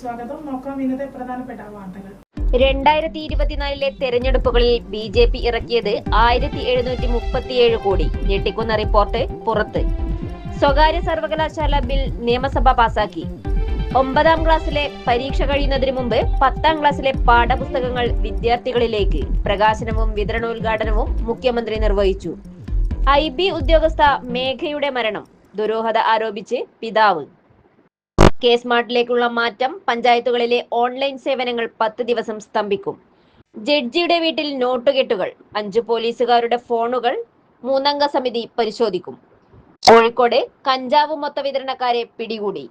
സ്വാഗതം. നോക്കാം ഇന്നത്തെ പ്രധാനപ്പെട്ട വാർത്തകൾ. രണ്ടായിരത്തി ഇരുപത്തിനാലിലെ തെരഞ്ഞെടുപ്പുകളിൽ ബി ജെ പി ഇറക്കിയത് ആയിരത്തി എഴുന്നൂറ്റി മുപ്പത്തിയേഴ് കോടി. ഞെട്ടിക്കുന്ന റിപ്പോർട്ട് പുറത്ത്. സ്വകാര്യ സർവകലാശാല ബിൽ നിയമസഭ പാസാക്കി. ഒമ്പതാം ക്ലാസ്സിലെ പരീക്ഷ കഴിയുന്നതിന് മുമ്പ് പത്താം ക്ലാസ്സിലെ പാഠപുസ്തകങ്ങൾ വിദ്യാർത്ഥികളിലേക്ക് പ്രകാശനവും വിതരണോദ്ഘാടനവും മുഖ്യമന്ത്രി നിർവഹിച്ചു. ഐ ബി ഉദ്യോഗസ്ഥ മേഘയുടെ മരണം. ദുരൂഹത ആരോപിച്ച് പിതാവ് കെ സ്മാർട്ടിലേക്കുള്ള മാറ്റം പഞ്ചായത്തുകളിലെ ഓൺലൈൻ സേവനങ്ങൾ പത്ത് ദിവസം സ്തംഭിക്കും. ജഡ്ജിയുടെ വീട്ടിൽ നോട്ടുകെട്ടുകൾ അഞ്ച് പോലീസുകാരുടെ ഫോണുകൾ മൂന്നംഗ സമിതി പരിശോധിക്കും. കോഴിക്കോട് കഞ്ചാവ് മൊത്ത വിതരണക്കാരെ പിടികൂടി.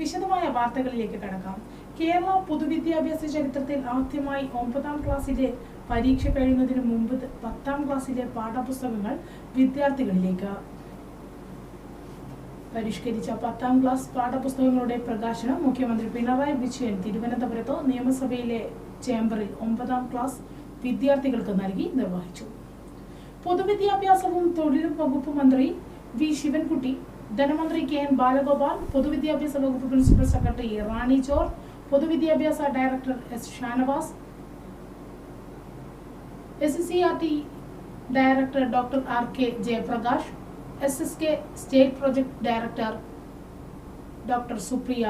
വിശദമായ വാർത്തകളിലേക്ക് കടക്കാം. കേരള പൊതുവിദ്യാഭ്യാസ ചരിത്രത്തിൽ ആദ്യമായി ഒമ്പതാം ക്ലാസ്സിലെ പരീക്ഷ കഴിയുന്നതിന് മുമ്പ് പത്താം ക്ലാസ്സിലെ പാഠപുസ്തകങ്ങൾ വിദ്യാർത്ഥികളിലേക്ക്. പരിഷ്കരിച്ച പത്താം ക്ലാസ് പാഠപുസ്തകങ്ങളുടെ പ്രകാശനം മുഖ്യമന്ത്രി പിണറായി വിജയൻ തിരുവനന്തപുരത്ത് നിയമസഭയിലെ ചേംബറിൽ ഒമ്പതാം ക്ലാസ് വിദ്യാർത്ഥികൾക്ക് നൽകി നിർവഹിച്ചു. പൊതുവിദ്യാഭ്യാസവും തൊഴിലും വകുപ്പ് മന്ത്രി വി ശിവൻകുട്ടി ധനമന്ത്രി കെ എൻ ബാലഗോപാൽ പൊതുവിദ്യാഭ്യാസ വകുപ്പ് പ്രിൻസിപ്പൽ സെക്രട്ടറി റാണി ജോർ പൊതുവിദ്യാഭ്യാസ director S Shanavas S C R T director doctor R K Jayaprakash S S K state project director doctor Supriya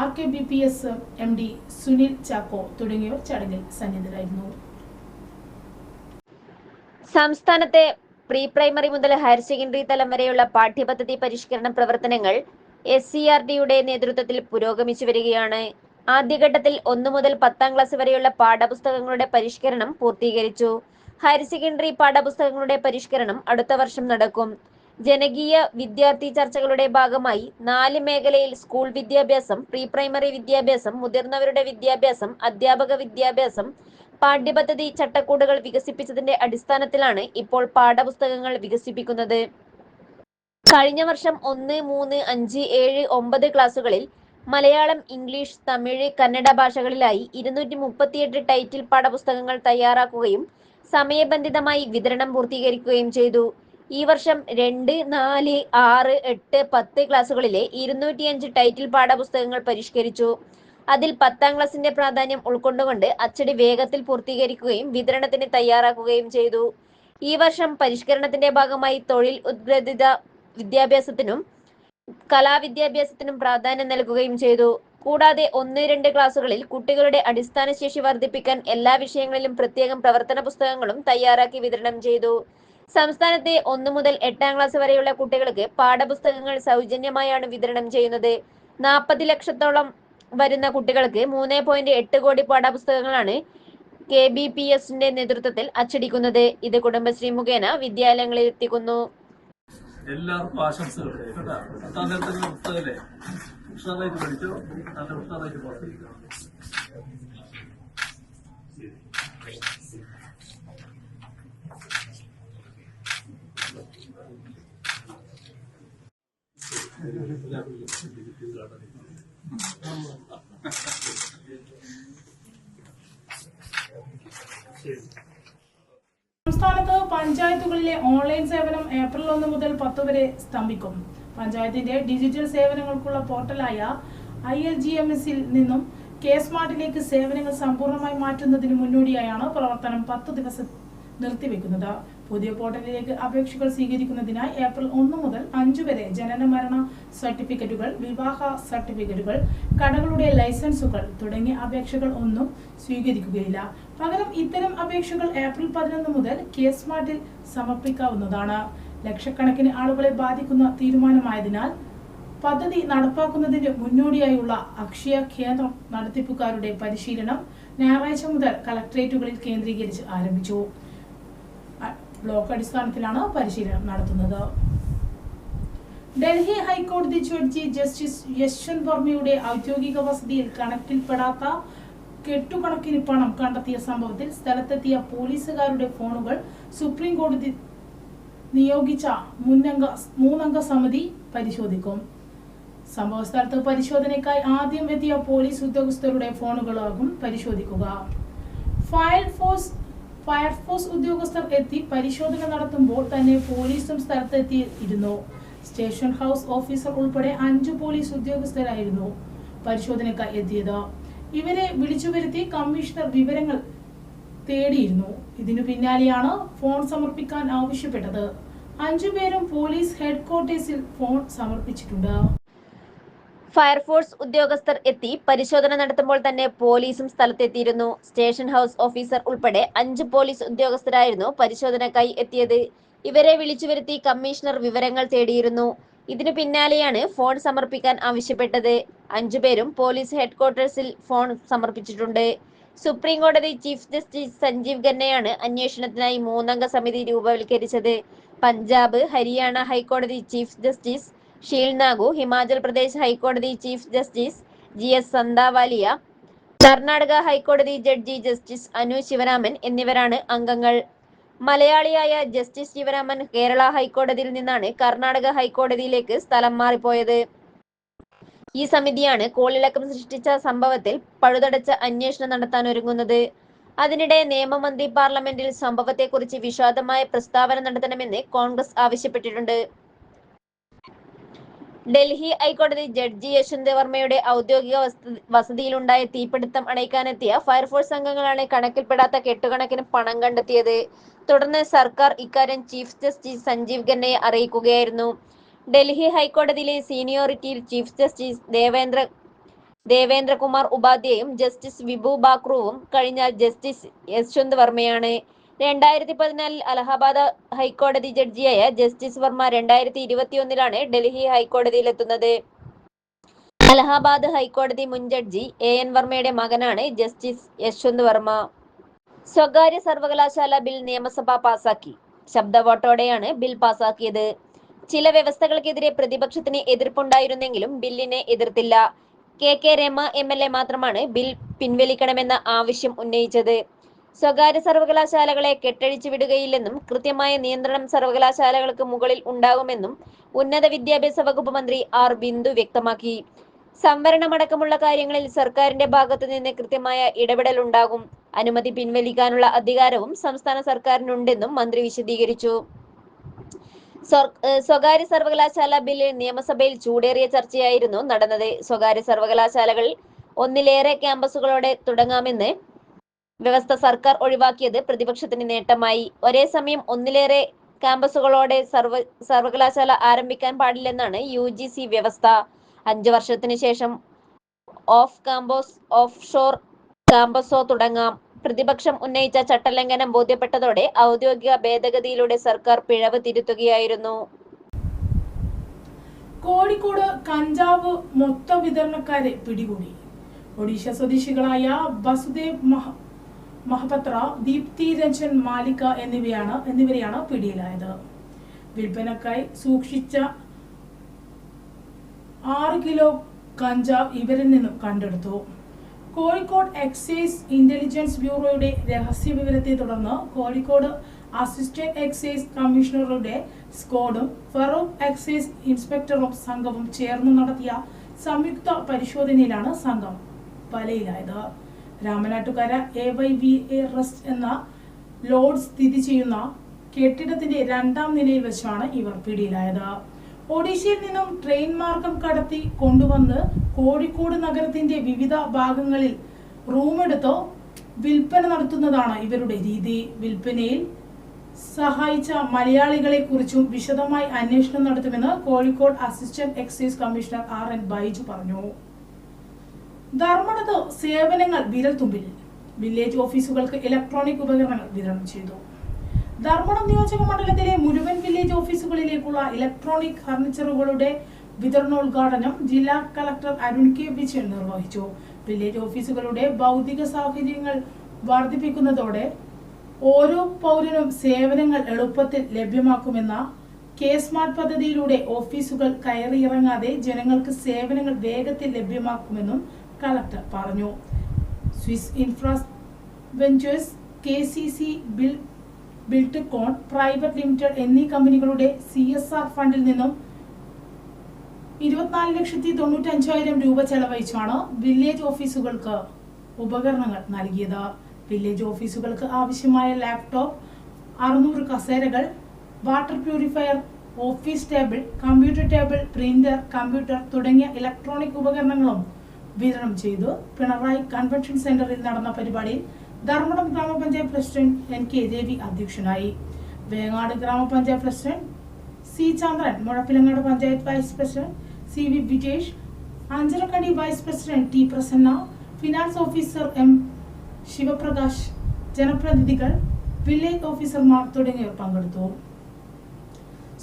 R K B P S M D Sunil Chacko തുടങ്ങിയവർ ചടങ്ങിൽ സന്നിധരായിരുന്നു സംസ്ഥാനത്തെ pre primary മുതൽ higher secondary തലം വരെയുള്ള പാഠ്യപദ്ധതി പരിഷ്കരണ പ്രവർത്തനങ്ങൾ എസ് സി ആർ ഡിയുടെ നേതൃത്വത്തിൽ പുരോഗമിച്ചു വരികയാണ്. ആദ്യഘട്ടത്തിൽ ഒന്നു മുതൽ പത്താം ക്ലാസ് വരെയുള്ള പാഠപുസ്തകങ്ങളുടെ പരിഷ്കരണം പൂർത്തീകരിച്ചു. ഹയർ സെക്കൻഡറി പാഠപുസ്തകങ്ങളുടെ പരിഷ്കരണം അടുത്ത വർഷം നടക്കും. ജനകീയ വിദ്യാർത്ഥി ചർച്ചകളുടെ ഭാഗമായി നാല് മേഖലയിൽ സ്കൂൾ വിദ്യാഭ്യാസം പ്രീ പ്രൈമറി വിദ്യാഭ്യാസം മുതിർന്നവരുടെ വിദ്യാഭ്യാസം അധ്യാപക വിദ്യാഭ്യാസം പാഠ്യപദ്ധതി ചട്ടക്കൂടുകൾ വികസിപ്പിച്ചതിന്റെ അടിസ്ഥാനത്തിലാണ് ഇപ്പോൾ പാഠപുസ്തകങ്ങൾ വികസിപ്പിക്കുന്നത്. കഴിഞ്ഞ വർഷം ഒന്ന് മൂന്ന് അഞ്ച് ഏഴ് ഒമ്പത് ക്ലാസുകളിൽ മലയാളം ഇംഗ്ലീഷ് തമിഴ് കന്നഡ ഭാഷകളിലായി ഇരുന്നൂറ്റി മുപ്പത്തിയെട്ട് ടൈറ്റിൽ പാഠപുസ്തകങ്ങൾ തയ്യാറാക്കുകയും സമയബന്ധിതമായി വിതരണം പൂർത്തീകരിക്കുകയും ചെയ്തു. ഈ വർഷം രണ്ട് നാല് ആറ് എട്ട് പത്ത് ക്ലാസ്സുകളിലെ ഇരുന്നൂറ്റിയഞ്ച് ടൈറ്റിൽ പാഠപുസ്തകങ്ങൾ പരിഷ്കരിച്ചു. അതിൽ പത്താം ക്ലാസിന്റെ പ്രാധാന്യം ഉൾക്കൊണ്ടുകൊണ്ട് അച്ചടി വേഗത്തിൽ പൂർത്തീകരിക്കുകയും വിതരണത്തിന് തയ്യാറാക്കുകയും ചെയ്തു. ഈ വർഷം പരിഷ്കരണത്തിന്റെ ഭാഗമായി തൊഴിൽ ഉദ്ഗ്രഥിത വിദ്യാഭ്യാസത്തിനും കലാവിദ്യാഭ്യാസത്തിനും പ്രാധാന്യം നൽകുകയും ചെയ്തു. കൂടാതെ ഒന്ന് രണ്ട് ക്ലാസുകളിൽ കുട്ടികളുടെ അടിസ്ഥാന ശേഷി വർദ്ധിപ്പിക്കാൻ എല്ലാ വിഷയങ്ങളിലും പ്രത്യേകം പ്രവർത്തന പുസ്തകങ്ങളും തയ്യാറാക്കി വിതരണം ചെയ്തു. സംസ്ഥാനത്തെ ഒന്നു മുതൽ എട്ടാം ക്ലാസ് വരെയുള്ള കുട്ടികൾക്ക് പാഠപുസ്തകങ്ങൾ സൗജന്യമായാണ് വിതരണം ചെയ്യുന്നത്. നാൽപ്പത് ലക്ഷത്തോളം വരുന്ന കുട്ടികൾക്ക് മൂന്ന് പോയിന്റ് എട്ട് കോടി പാഠപുസ്തകങ്ങളാണ് കെ ബി പി എസിന്റെ നേതൃത്വത്തിൽ അച്ചടിക്കുന്നത്. ഇത് കുടുംബശ്രീ മുഖേന വിദ്യാലയങ്ങളിൽ എത്തിക്കുന്നു. എല്ലാവർക്കും ആശംസകൾ. കേട്ടാ. പത്താം പുസ്തകല്ലേ ഉഷാറായിട്ട് പഠിച്ചു? നല്ല ഉഷാറായിട്ട് പ്രവർത്തിക്കുക സംസ്ഥാനത്ത് പഞ്ചായത്തുകളിലെ ഓൺലൈൻ സേവനം ഏപ്രിൽ ഒന്ന് മുതൽ പത്ത് വരെ സ്തംഭിക്കും. പഞ്ചായത്തിന്റെ ഡിജിറ്റൽ സേവനങ്ങൾക്കുള്ള പോർട്ടലായ ഐ എൽ ജി എം എസിൽ നിന്നും കെ സ്മാർട്ടിലേക്ക് സേവനങ്ങൾ സമ്പൂർണമായി മാറ്റുന്നതിന് മുന്നോടിയായാണ് പ്രവർത്തനം പത്ത് ദിവസം നിർത്തിവെക്കുന്നത്. പുതിയ പോർട്ടലിലേക്ക് അപേക്ഷകൾ സ്വീകരിക്കുന്നതിനായി ഏപ്രിൽ ഒന്ന് മുതൽ അഞ്ച് വരെ ജനന മരണ സർട്ടിഫിക്കറ്റുകൾ വിവാഹ സർട്ടിഫിക്കറ്റുകൾ കടകളുടെ ലൈസൻസുകൾ തുടങ്ങിയ അപേക്ഷകൾ ഒന്നും സ്വീകരിക്കുകയില്ല. പകരം ഇത്തരം അപേക്ഷകൾ ഏപ്രിൽ പതിനൊന്ന് മുതൽ കെ സ്മാർട്ടിൽ സമർപ്പിക്കാവുന്നതാണ്. ലക്ഷക്കണക്കിന് ആളുകളെ ബാധിക്കുന്ന തീരുമാനമായതിനാൽ പദ്ധതി നടപ്പാക്കുന്നതിന് മുന്നോടിയായുള്ള അക്ഷയ കേന്ദ്രം നടത്തിപ്പുകാരുടെ പരിശീലനം ഞായറാഴ്ച മുതൽ കളക്ടറേറ്റുകളിൽ കേന്ദ്രീകരിച്ച് ആരംഭിച്ചു. ബ്ലോക്ക് അടിസ്ഥാനത്തിലാണ് പരിശീലനം നടത്തുന്നത്. ഡൽഹി ഹൈക്കോടതി ജഡ്ജി ജസ്റ്റിസ് യശ്വന്ത് വർമ്മയുടെ ഔദ്യോഗിക വസതിയിൽ കണക്കിൽപ്പെടാത്ത കെട്ടുകണക്കിന് പണം കണ്ടെത്തിയ സംഭവത്തിൽ സ്ഥലത്തെത്തിയ പോലീസുകാരുടെ ഫോണുകൾ സുപ്രീം കോടതി നിയോഗിച്ച മുന്നംഗ മൂന്നംഗ സമിതി പരിശോധിക്കും. സംഭവസ്ഥലത്ത് പരിശോധനയ്ക്കായി ആദ്യം എത്തിയ പോലീസ് ഉദ്യോഗസ്ഥരുടെ ഫോണുകളാകും പരിശോധിക്കുക. ഫയർഫോഴ്സ് ഫയർഫോഴ്സ് ഉദ്യോഗസ്ഥർ എത്തി പരിശോധന നടത്തുമ്പോൾ തന്നെ പോലീസും സ്ഥലത്തെത്തിയിരുന്നു. സ്റ്റേഷൻ ഹൗസ് ഓഫീസർ ഉൾപ്പെടെ അഞ്ചു പോലീസ് ഉദ്യോഗസ്ഥരായിരുന്നു പരിശോധനയ്ക്കായി എത്തിയത്. ഇവരെ വിളിച്ചു വരുത്തി കമ്മീഷണർ വിവരങ്ങൾ തേടിയിരുന്നു. ഇതിനു പിന്നാലെയാണ് ഫോൺ സമർപ്പിക്കാൻ ആവശ്യപ്പെട്ടത്. അഞ്ചുപേരും പോലീസ് ഹെഡ്ക്വാർട്ടേഴ്സിൽ ഫോൺ സമർപ്പിച്ചിട്ടുണ്ട്. ഫയർഫോഴ്സ് ഉദ്യോഗസ്ഥർ എത്തി പരിശോധന നടത്തുമ്പോൾ തന്നെ പോലീസും സ്ഥലത്തെത്തിയിരുന്നു. സ്റ്റേഷൻ ഹൗസ് ഓഫീസർ ഉൾപ്പെടെ അഞ്ച് പോലീസ് ഉദ്യോഗസ്ഥരായിരുന്നു പരിശോധനക്കായി എത്തിയത്. ഇവരെ വിളിച്ചു വരുത്തി കമ്മീഷണർ വിവരങ്ങൾ തേടിയിരുന്നു. ഇതിനു പിന്നാലെയാണ് ഫോൺ സമർപ്പിക്കാൻ ആവശ്യപ്പെട്ടത്. അഞ്ചുപേരും പോലീസ് ഹെഡ്ക്വാർട്ടേഴ്സിൽ ഫോൺ സമർപ്പിച്ചിട്ടുണ്ട്. സുപ്രീം കോടതി ചീഫ് ജസ്റ്റിസ് സഞ്ജീവ് ഖന്നയാണ് അന്വേഷണത്തിനായി മൂന്നംഗ സമിതി രൂപവൽക്കരിച്ചത്. പഞ്ചാബ് ഹരിയാന ഹൈക്കോടതി ചീഫ് ജസ്റ്റിസ് ഷീൽ നാഗു ഹിമാചൽ പ്രദേശ് ഹൈക്കോടതി chief justice G S Sandhawalia Karnataka ഹൈക്കോടതി ജഡ്ജി ജസ്റ്റിസ് അനു ശിവരാമൻ എന്നിവരാണ് അംഗങ്ങൾ. മലയാളിയായ ജസ്റ്റിസ് ശിവരാമൻ കേരള ഹൈക്കോടതിയിൽ നിന്നാണ് കർണാടക ഹൈക്കോടതിയിലേക്ക് സ്ഥലം മാറിപ്പോയത്. ഈ സമിതിയാണ് കോളിളക്കം സൃഷ്ടിച്ച സംഭവത്തിൽ പഴുതടച്ച് അന്വേഷണം നടത്താൻ ഒരുങ്ങുന്നത്. അതിനിടെ നിയമമന്ത്രി പാർലമെന്റിൽ സംഭവത്തെക്കുറിച്ച് വിഷാദമായ പ്രസ്താവന നടത്തണമെന്ന് കോൺഗ്രസ് ആവശ്യപ്പെട്ടിട്ടുണ്ട്. ഡൽഹി ഹൈക്കോടതി ജഡ്ജി യശ്വന്ത് വർമ്മയുടെ ഔദ്യോഗിക വസതി- വസതിയിലുണ്ടായ തീപിടുത്തം അണയ്ക്കാനെത്തിയ ഫയർഫോഴ്സ് അംഗങ്ങളാണ് കണക്കിൽപ്പെടാത്ത കെട്ടുകണക്കിന് പണം കണ്ടെത്തിയത്. തുടർന്ന് സർക്കാർ ഇക്കാര്യം ചീഫ് ജസ്റ്റിസ് സഞ്ജീവ് ഖന്നയെ അറിയിക്കുകയായിരുന്നു. ഡൽഹി ഹൈക്കോടതിയിലെ സീനിയോറിറ്റിയിൽ ചീഫ് ജസ്റ്റിസ് ദേവേന്ദ്ര ദേവേന്ദ്രകുമാർ ഉപാധ്യായും ജസ്റ്റിസ് വിഭു ബാക്രുവും കഴിഞ്ഞ ജസ്റ്റിസ് യശ്വന്ത് വർമ്മയാണ്. രണ്ടായിരത്തി പതിനാലിൽ അലഹബാദ് ഹൈക്കോടതി ജഡ്ജിയായ ജസ്റ്റിസ് വർമ്മ രണ്ടായിരത്തി ഇരുപത്തിയൊന്നിലാണ് ഡൽഹി ഹൈക്കോടതിയിലെത്തുന്നത്. അലഹബാദ് ഹൈക്കോടതി മുൻ ജഡ്ജി എ എൻ വർമ്മയുടെ മകനാണ് ജസ്റ്റിസ് യശ്വന്ത് വർമ്മ. സ്വകാര്യ സർവകലാശാല ബിൽ നിയമസഭ പാസാക്കി. ശബ്ദവോട്ടോടെയാണ് ബിൽ പാസാക്കിയത്. ചില വ്യവസ്ഥകൾക്കെതിരെ പ്രതിപക്ഷത്തിന് എതിർപ്പുണ്ടായിരുന്നെങ്കിലും ബില്ലിനെ എതിർത്തില്ല. K K Rema M L A മാത്രമാണ് ബിൽ പിൻവലിക്കണമെന്ന ആവശ്യം ഉന്നയിച്ചത്. സ്വകാര്യ സർവകലാശാലകളെ കെട്ടഴിച്ചു വിടുകയില്ലെന്നും കൃത്യമായ നിയന്ത്രണം സർവകലാശാലകൾക്ക് മുകളിൽ ഉണ്ടാകുമെന്നും ഉന്നത വിദ്യാഭ്യാസ വകുപ്പ് മന്ത്രി ആർ ബിന്ദു വ്യക്തമാക്കി. സംവരണമടക്കമുള്ള കാര്യങ്ങളിൽ സർക്കാരിന്റെ ഭാഗത്തു നിന്ന് കൃത്യമായ ഇടപെടൽ ഉണ്ടാകും. അനുമതി പിൻവലിക്കാനുള്ള അധികാരവും സംസ്ഥാന സർക്കാരിനുണ്ടെന്നും മന്ത്രി വിശദീകരിച്ചു. സ്വകാര്യ സർവകലാശാല ബില്ല് നിയമസഭയിൽ ചൂടേറിയ ചർച്ചയായിരുന്നു നടന്നത്. സ്വകാര്യ സർവകലാശാലകൾ ഒന്നിലേറെ ക്യാമ്പസുകളോടെ തുടങ്ങാമെന്ന് വ്യവസ്ഥ സർക്കാർ ഒഴിവാക്കിയത് പ്രതിപക്ഷത്തിന് നേട്ടമായി. ഒരേ സമയം ഒന്നിലേറെ ക്യാമ്പസുകളോടെ സർവ സർവകലാശാല ആരംഭിക്കാൻ പാടില്ലെന്നാണ് യു ജി സി വ്യവസ്ഥ. അഞ്ചു വർഷത്തിന് ശേഷം ഓഫ് കാമ്പസ് ഓഫ് ഷോർ ക്യാമ്പസോ തുടങ്ങാം. പ്രതിപക്ഷം ഉന്നയിച്ച ചട്ടലംഘനം ബോധ്യപ്പെട്ടതോടെ ഔദ്യോഗിക ഭേദഗതിയിലൂടെ സർക്കാർ പിഴവ് തിരുത്തുകയായിരുന്നു. കോഴിക്കോട് കഞ്ചാവ് മൊത്ത വിതരണക്കാരെ പിടികൂടി. ഒഡീഷ സ്വദേശികളായ ബസുദേവ് മഹ മഹപത്ര ദീപ്തി രഞ്ജൻ മാലിക എന്നിവയാണ് എന്നിവരെയാണ് പിടിയിലായത്. വിൽപ്പനക്കായി സൂക്ഷിച്ച ആറ് കിലോ കഞ്ചാവ് ഇവരിൽ നിന്നും കണ്ടെടുത്തു. കോഴിക്കോട് എക്സൈസ് ഇന്റലിജൻസ് ബ്യൂറോയുടെ രഹസ്യ വിവരത്തെ തുടർന്ന് കോഴിക്കോട് അസിസ്റ്റന്റ് എക്സൈസ് കമ്മീഷണറുടെ സ്കോഡും ഫറൂഖ് എക്സൈസ് ഇൻസ്പെക്ടറും സംഘവും ചേർന്ന് നടത്തിയ സംയുക്ത പരിശോധനയിലാണ് സംഘം വലയിലായത്. Ramanattukara A Y V A rest എന്ന ലോഡ് സ്ഥിതി ചെയ്യുന്ന കെട്ടിടത്തിന്റെ രണ്ടാം നിലയിൽ വെച്ചാണ് ഇവർ പിടിയിലായത്. ഒഡീഷയിൽ നിന്നും ട്രെയിൻ മാർഗം കടത്തി കൊണ്ടുവന്ന് കോഴിക്കോട് നഗരത്തിന്റെ വിവിധ ഭാഗങ്ങളിൽ റൂമെടുത്തോ വിൽപ്പന നടത്തുന്നതാണ് ഇവരുടെ രീതി. വിൽപ്പനയിൽ സഹായിച്ച മലയാളികളെ കുറിച്ചും വിശദമായി അന്വേഷണം നടത്തുമെന്ന് Kozhikode assistant excise commissioner R N Baiju പറഞ്ഞു. ധർമ്മടത്ത് സേവനങ്ങൾ വിരൽത്തുമ്പിൽ. വില്ലേജ് ഓഫീസുകൾക്ക് ഇലക്ട്രോണിക് ഉപകരണങ്ങൾ വിതരണം ചെയ്തു. ധർമ്മടം നിയോജക മണ്ഡലത്തിലെ മുഴുവൻ വില്ലേജ് ഓഫീസുകളിലേക്കുള്ള ഇലക്ട്രോണിക് ഫർണിച്ചറുകളുടെ വിതരണോദ്ഘാടനം ജില്ലാ കളക്ടർ അരുൺ കെ വിജയൻ നിർവഹിച്ചു. വില്ലേജ് ഓഫീസുകളുടെ ഭൗതിക സാഹചര്യങ്ങൾ വർദ്ധിപ്പിക്കുന്നതോടെ ഓരോ പൗരനും സേവനങ്ങൾ എളുപ്പത്തിൽ ലഭ്യമാക്കുമെന്ന കെ സ്മാർട്ട് പദ്ധതിയിലൂടെ ഓഫീസുകൾ കയറിയിറങ്ങാതെ ജനങ്ങൾക്ക് സേവനങ്ങൾ വേഗത്തിൽ ലഭ്യമാക്കുമെന്നും കളക്ടർ പറഞ്ഞു. Swiss infrastructures K C C build Buildcon private limited എന്നീ കമ്പനികളുടെ സി എസ് ആർ ഫണ്ടിൽ നിന്നും ഇരുപത്തിനാല് ലക്ഷത്തി തൊണ്ണൂറ്റി അഞ്ചായിരം രൂപ ചെലവഴിച്ചാണ് വില്ലേജ് ഓഫീസുകൾക്ക് ഉപകരണങ്ങൾ നൽകിയത്. വില്ലേജ് ഓഫീസുകൾക്ക് ആവശ്യമായ ലാപ്ടോപ്പ് അറുന്നൂറ് കസേരകൾ water purifier office table computer table printer computer തുടങ്ങിയ ഇലക്ട്രോണിക് ഉപകരണങ്ങളും വിതരണം ചെയ്തു. പിണറായി കൺവെൻഷൻ സെന്ററിൽ നടന്ന പരിപാടിയിൽ ധർമ്മടം ഗ്രാമപഞ്ചായത്ത് പ്രസിഡന്റ് എൻ കെ രവി അധ്യക്ഷനായി. വേങ്ങാട് ഗ്രാമപഞ്ചായത്ത് president C Chandran Muzhappilangad panchayat vice president C V Bijesh Anjarakandy vice president T Prasanna finance officer M Sivaprakash ജനപ്രതിനിധികൾ വില്ലേജ് ഓഫീസർമാർ തുടങ്ങിയവർ പങ്കെടുത്തു.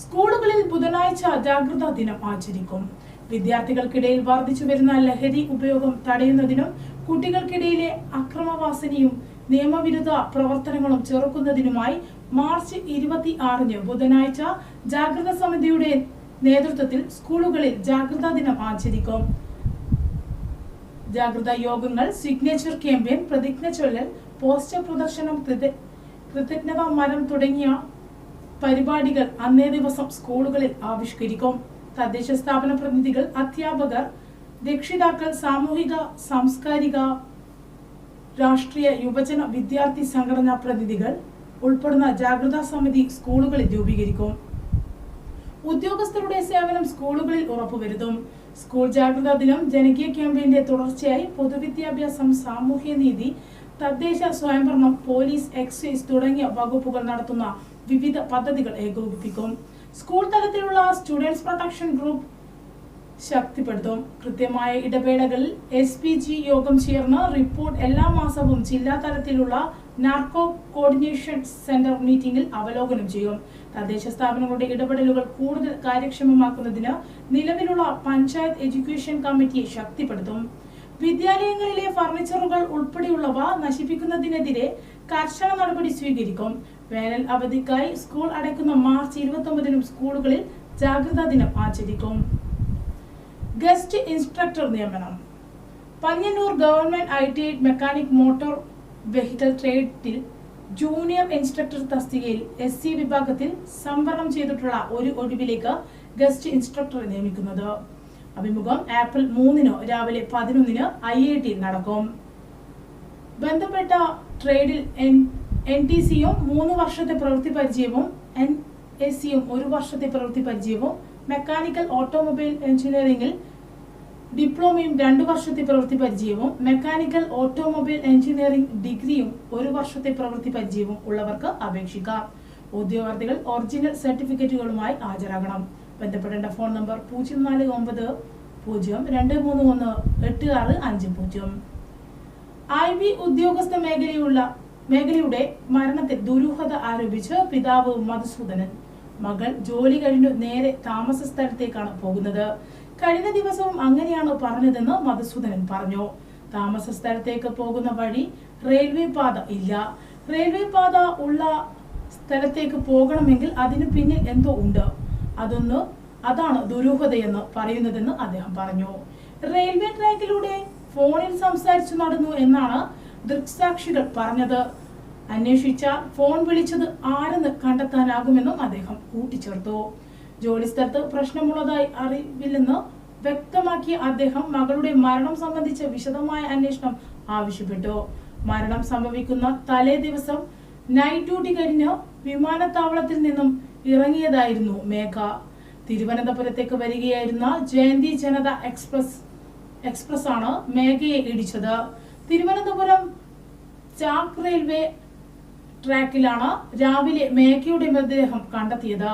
സ്കൂളുകളിൽ ബുധനാഴ്ച ജാഗ്രതാ ദിനം ആചരിക്കും. വിദ്യാർത്ഥികൾക്കിടയിൽ വർദ്ധിച്ചു വരുന്ന ലഹരി ഉപയോഗം തടയുന്നതിനും കുട്ടികൾക്കിടയിലെ അക്രമവാസനയും നിയമവിരുദ്ധ പ്രവർത്തനങ്ങളും ചെറുക്കുന്നതിനുമായി മാർച്ച് ഇരുപത്തി ആറിന് ബുധനാഴ്ച ജാഗ്രത സമിതിയുടെ നേതൃത്വത്തിൽ സ്കൂളുകളിൽ ജാഗ്രതാ ദിനം ആചരിക്കും. ജാഗ്രതാ യോഗങ്ങൾ സിഗ്നേച്ചർ ക്യാമ്പയിൻ പ്രതിജ്ഞ ചൊല്ലൽ പോസ്റ്റർ പ്രദർശനം കൃത- കൃതജ്ഞതാ മരം തുടങ്ങിയ പരിപാടികൾ അന്നേ ദിവസം സ്കൂളുകളിൽ ആവിഷ്കരിക്കും. തദ്ദേശ സ്ഥാപന പ്രതിനിധികൾ അധ്യാപകർ രക്ഷിതാക്കൾ സാമൂഹിക സാംസ്കാരിക രാഷ്ട്രീയ യുവജന വിദ്യാർത്ഥി സംഘടനാ പ്രതിനിധികൾ ഉൾപ്പെടുന്ന ജാഗ്രതാ സമിതി സ്കൂളുകളിൽ രൂപീകരിക്കും. ഉദ്യോഗസ്ഥരുടെ സേവനം സ്കൂളുകളിൽ ഉറപ്പുവരുത്തും. സ്കൂൾ ജാഗ്രതാ ദിനം ജനകീയ ക്യാമ്പയിന്റെ തുടർച്ചയായി പൊതുവിദ്യാഭ്യാസം സാമൂഹ്യ നീതി തദ്ദേശ സ്വയംഭരണം പോലീസ് എക്സൈസ് തുടങ്ങിയ വകുപ്പുകൾ നടത്തുന്ന വിവിധ പദ്ധതികൾ ഏകോപിപ്പിക്കും. സ്കൂൾ തലത്തിലുള്ള സ്റ്റുഡൻസ് പ്രൊട്ടക്ഷൻ ഗ്രൂപ്പ് ശക്തിപ്പെടുത്തും. കൃത്യമായ ഇടവേളകളിൽ എസ് പി ജി യോഗം ചേർന്ന് റിപ്പോർട്ട് എല്ലാ മാസവും ജില്ലാ തലത്തിലുള്ള നാർക്കോ കോർഡിനേഷൻ സെന്റർ മീറ്റിംഗിൽ അവലോകനം ചെയ്യും. തദ്ദേശ സ്ഥാപനങ്ങളുടെ ഇടപെടലുകൾ കൂടുതൽ കാര്യക്ഷമമാക്കുന്നതിന് നിലവിലുള്ള പഞ്ചായത്ത് എഡ്യൂക്കേഷൻ കമ്മിറ്റിയെ ശക്തിപ്പെടുത്തും. വിദ്യാലയങ്ങളിലെ ഫർണിച്ചറുകൾ ഉൾപ്പെടെയുള്ളവ നശിപ്പിക്കുന്നതിനെതിരെ കർശന നടപടി സ്വീകരിക്കും. വേനൽ അവധിക്കായി സ്കൂൾ അടയ്ക്കുന്ന മാർച്ച് ഇരുപത്തി ഒമ്പതിനും സ്കൂളുകളിൽ ജാഗ്രതാ ദിനം ആചരിക്കും. ഗസ്റ്റ് ഇൻസ്ട്രക്ടർ നിയമനം. Panniyannur government I T mechanic motor vehicle ട്രേഡിൽ junior instructor തസ്തികയിൽ എസ് സി വിഭാഗത്തിൽ സംവരണം ചെയ്തിട്ടുള്ള ഒരു ഒഴിവിലേക്ക് ഗസ്റ്റ് ഇൻസ്ട്രക്ടറെ നിയമിക്കുന്നത്. അഭിമുഖം ഏപ്രിൽ മൂന്നിന് രാവിലെ പതിനൊന്നിന് ഐ ഐ ടി നടക്കും. ബന്ധപ്പെട്ട ട്രേഡിൽ എൻ ടി സിയും മൂന്ന് വർഷത്തെ പ്രവൃത്തി പരിചയവും എൻ എസ് സിയും ഒരു വർഷത്തെ പ്രവൃത്തി പരിചയവും മെക്കാനിക്കൽ ഓട്ടോമൊബൈൽ എഞ്ചിനീയറിംഗിൽ ഡിപ്ലോമയും രണ്ടു വർഷത്തെ പ്രവൃത്തി പരിചയവും മെക്കാനിക്കൽ ഓട്ടോമൊബൈൽ എഞ്ചിനീയറിംഗ് ഡിഗ്രിയും ഒരു വർഷത്തെ പ്രവൃത്തി പരിചയവും ഉള്ളവർക്ക് അപേക്ഷിക്കാം. ഉദ്യോഗാർത്ഥികൾ ഒറിജിനൽ സർട്ടിഫിക്കറ്റുകളുമായി ഹാജരാകണം. ബന്ധപ്പെടേണ്ട ഫോൺ നമ്പർ പൂജ്യം നാല് ഒമ്പത് പൂജ്യം രണ്ട് മൂന്ന് ഒന്ന് എട്ട് ആറ് അഞ്ച് പൂജ്യം. ഐ ബി ഉദ്യോഗസ്ഥ മേഖലയുള്ള മേഖലയുടെ മരണത്തിൽ ദുരൂഹത ആരോപിച്ച് പിതാവ് മധുസൂദനൻ മകൾ ജോലി കഴിഞ്ഞു നേരെ താമസ സ്ഥലത്തേക്കാണ് പോകുന്നത്. കഴിഞ്ഞ ദിവസവും അങ്ങനെയാണ് പറഞ്ഞതെന്ന് മധുസൂദനൻ പറഞ്ഞു. താമസ സ്ഥലത്തേക്ക് പോകുന്ന വഴി റെയിൽവേ പാത ഇല്ല. റെയിൽവേ പാത ഉള്ള സ്ഥലത്തേക്ക് പോകണമെങ്കിൽ അതിന് പിന്നിൽ എന്തോ ഉണ്ട്. അതൊന്ന് അതാണ് ദുരൂഹതയെന്ന് പറയുന്നതെന്ന് അദ്ദേഹം പറഞ്ഞു. റെയിൽവേ ട്രാക്കിലൂടെ ഫോണിൽ സംസാരിച്ചു നടന്നു എന്നാണ് ദൃക്സാക്ഷികൾ പറഞ്ഞത്. അന്വേഷിച്ചാൽ ഫോൺ വിളിച്ചത് ആരെന്ന് കണ്ടെത്താനാകുമെന്നും അദ്ദേഹം കൂട്ടിച്ചേർത്തു. ജോലിസ്ഥലത്ത് പ്രശ്നമുള്ളതായി അറിവില്ലെന്ന് വ്യക്തമാക്കിയ അദ്ദേഹം മകളുടെ മരണം സംബന്ധിച്ച വിശദമായ അന്വേഷണം ആവശ്യപ്പെട്ടു. മരണം സംഭവിക്കുന്ന തലേ ദിവസം നൈറ്റ് ഡ്യൂട്ടി കഴിഞ്ഞ് വിമാനത്താവളത്തിൽ നിന്നും ഇറങ്ങിയതായിരുന്നു മേഘ. തിരുവനന്തപുരത്തേക്ക് വരികയായിരുന്ന ജയന്തി ജനത എക്സ്പ്രസ് എക്സ്പ്രസ് ആണ് മേഘയെ ഇടിച്ചത്. തിരുവനന്തപുരം ചാക് റെയിൽവേ ട്രാക്കിലാണ് രാവിലെ മേഘയുടെ മൃതദേഹം കണ്ടെത്തിയത്.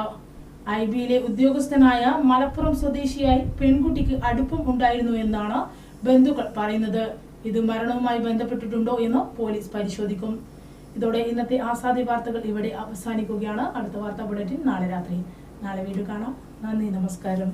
ഐ ബിയിലെ ഉദ്യോഗസ്ഥനായ മലപ്പുറം സ്വദേശിയായി പെൺകുട്ടിക്ക് അടുപ്പം ഉണ്ടായിരുന്നു എന്നാണ് ബന്ധുക്കൾ പറയുന്നത്. ഇത് മരണവുമായി ബന്ധപ്പെട്ടിട്ടുണ്ടോ എന്ന് പോലീസ് പരിശോധിക്കും. ഇതോടെ ഇന്നത്തെ ആസാദി വാർത്തകൾ ഇവിടെ അവസാനിക്കുകയാണ്. അടുത്ത വാർത്താ ബുള്ളറ്റിൻ നാളെ രാത്രി. നാളെ വീണ്ടും കാണാം. നന്ദി നമസ്കാരം.